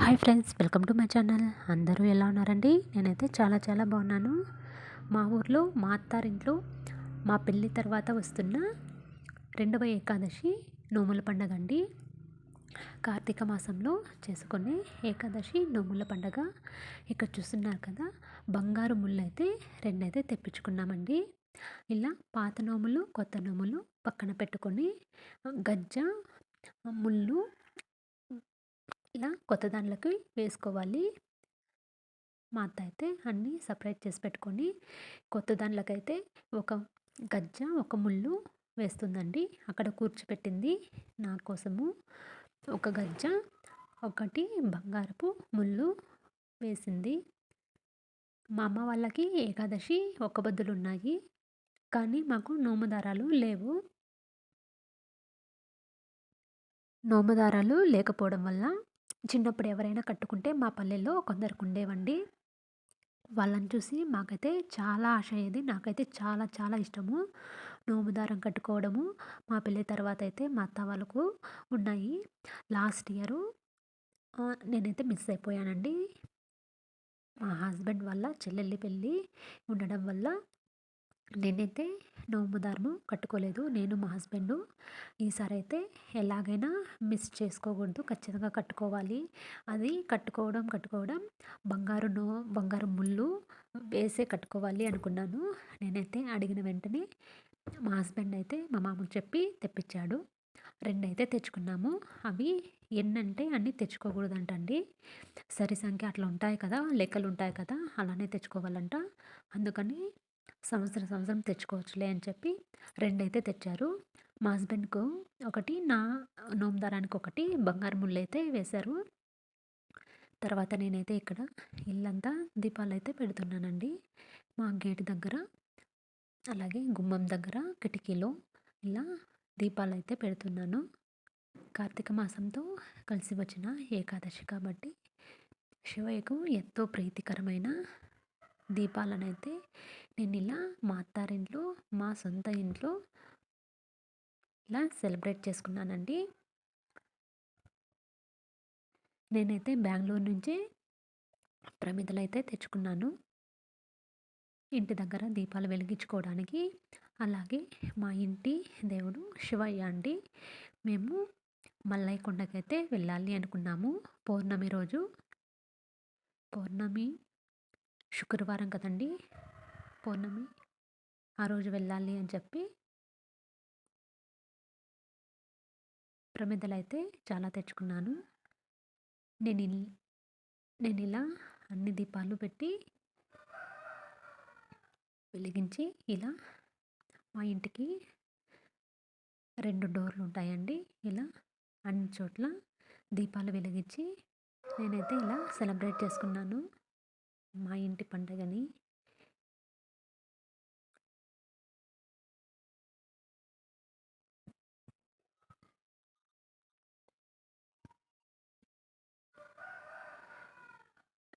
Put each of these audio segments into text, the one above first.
Hi friends welcome to my channel. అందరూ ఎలా ఉన్నారండి? నేనైతే చాలా చాలా బాగున్నాను. మా ఊర్లో మా అత్తారింట్లో మా పెళ్ళి తర్వాత వస్తున్న రెండవ ఏకాదశి నోముల పండగ అండి. కార్తీక మాసంలో చేసుకునే ఏకాదశి నోముల పండగ. ఇక్కడ చూస్తున్నారు కదా బంగారు ముళ్ళు అయితే రెండైతే తెప్పించుకున్నామండి. ఇలా పాత నోములు కొత్త నోములు పక్కన పెట్టుకొని గజ్జ ముళ్ళు ఇలా కొత్త దానిలోకి వేసుకోవాలి. మా అత్త అయితే అన్నీ సపరేట్ చేసి పెట్టుకొని కొత్త దానిలోకైతే ఒక గజ్జ ఒక ముళ్ళు వేస్తుందండి. అక్కడ కూర్చోపెట్టింది నా కోసము. ఒక గజ్జ ఒకటి బంగారపు ముళ్ళు వేసింది. మా అమ్మ వాళ్ళకి ఏకాదశి ఒక బద్దులు ఉన్నాయి కానీ మాకు నోముదారాలు లేవు. నోముదారాలు లేకపోవడం వల్ల చిన్నప్పుడు ఎవరైనా కట్టుకుంటే మా పల్లెల్లో కొందరికి ఉండేవండి వాళ్ళని చూసి మాకైతే చాలా ఆశ అయ్యేది. నాకైతే చాలా చాలా ఇష్టము. నోము దారం కట్టుకోవడము. మా పెళ్ళి తర్వాత అయితే మా అత్త వాళ్ళకు ఉన్నాయి. లాస్ట్ ఇయరు నేనైతే మిస్ అయిపోయానండి. మా హస్బెండ్ వల్ల చెల్లెల్లి పెళ్ళి ఉండడం వల్ల నేనైతే నోము దారము కట్టుకోలేదు. నేను మా హస్బెండ్ ఈసారి అయితే ఎలాగైనా మిస్ చేసుకోకూడదు. ఖచ్చితంగా కట్టుకోవాలి. అది కట్టుకోవడం కట్టుకోవడం బంగారు నో బంగారు ముళ్ళు వేసే కట్టుకోవాలి అనుకున్నాను. నేనైతే అడిగిన వెంటనే మా హస్బెండ్ అయితే మా మామకు చెప్పి తెప్పించాడు. రెండైతే తెచ్చుకున్నాము. అవి ఎన్నంటే అన్నీ తెచ్చుకోకూడదంటండి. సరి సంఖ్య అట్లా ఉంటాయి కదా లెక్కలు ఉంటాయి కదా అలానే తెచ్చుకోవాలంట. అందుకని సంవత్సరం సంవత్సరం తెచ్చుకోవచ్చులే అని చెప్పి రెండైతే తెచ్చారు. మా హస్బెండ్కు ఒకటి నా నోమదారానికి ఒకటి బంగారు ముళ్ళు అయితే వేశారు. తర్వాత నేనైతే ఇక్కడ ఇల్లంతా దీపాలు అయితే పెడుతున్నానండి. మా గేటు దగ్గర అలాగే గుమ్మం దగ్గర కిటికీలో ఇలా దీపాలు అయితే పెడుతున్నాను. కార్తీక మాసంతో కలిసి వచ్చిన ఏకాదశి కాబట్టి శివయ్యకు ఎంతో ప్రీతికరమైన దీపాలనైతే నేను ఇలా మా అత్తారింట్లో మా సొంత ఇంట్లో ఇలా సెలబ్రేట్ చేసుకున్నానండి. నేనైతే బెంగళూరు నుంచి ప్రమిదలు అయితే తెచ్చుకున్నాను. ఇంటి దగ్గర దీపాలు వెలిగించుకోవడానికి. అలాగే మా ఇంటి దేవుడు శివయ్య అండి. మేము మల్లయ్య కొండకైతే వెళ్ళాలి అనుకున్నాము. పౌర్ణమి రోజు. పౌర్ణమి శుక్రవారం కదండి! పౌర్ణమి. ఆ రోజు వెళ్ళాలి అని చెప్పి ప్రమిదలు అయితే చాలా తెచ్చుకున్నాను. నేను నేను ఇలా అన్ని దీపాలు పెట్టి వెలిగించి ఇలా మా ఇంటికి రెండు డోర్లు ఉంటాయండి. ఇలా అన్ని చోట్ల దీపాలు వెలిగించి నేనైతే ఇలా సెలబ్రేట్ చేసుకున్నాను. మా ఇంటి పండుగని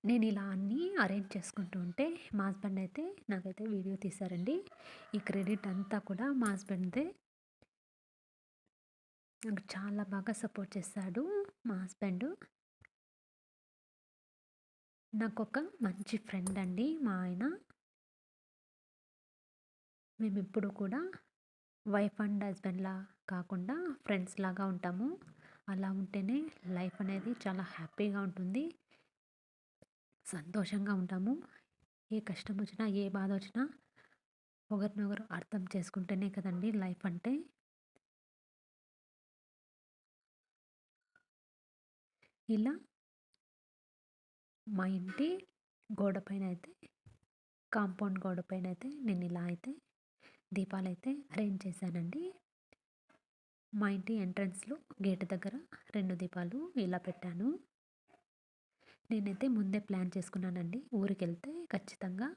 నేను ఇలా అన్నీ అరేంజ్ చేసుకుంటూ ఉంటే మా హస్బెండ్ అయితే నాకైతే వీడియో తీశారండి. ఈ క్రెడిట్ అంతా కూడా మా హస్బెండ్దే. నాకు చాలా బాగా సపోర్ట్ చేస్తాడు మా హస్బెండ్. నాకు ఒక మంచి ఫ్రెండ్ అండి. మా ఆయన మేము ఇప్పుడు కూడా వైఫ్ అండ్ హస్బెండ్లా కాకుండా ఫ్రెండ్స్ లాగా ఉంటాము. అలా ఉంటేనే లైఫ్ అనేది చాలా హ్యాపీగా ఉంటుంది. సంతోషంగా ఉంటాము. ఏ కష్టం వచ్చినా ఏ బాధ వచ్చినా ఒకరినొకరు అర్థం చేసుకుంటేనే కదండి లైఫ్ అంటే. ఇలా మా ఇంటి గోడ పైన అయితే కాంపౌండ్ గోడ పైన అయితే నేను ఇలా అయితే దీపాలు అయితే అరేంజ్ చేశానండి. మా ఇంటి ఎంట్రన్స్లో గేట్ దగ్గర రెండు దీపాలు ఇలా పెట్టాను. నేనైతే ముందే ప్లాన్ చేసుకున్నానండి. ఊరికి వెళ్తే ఖచ్చితంగా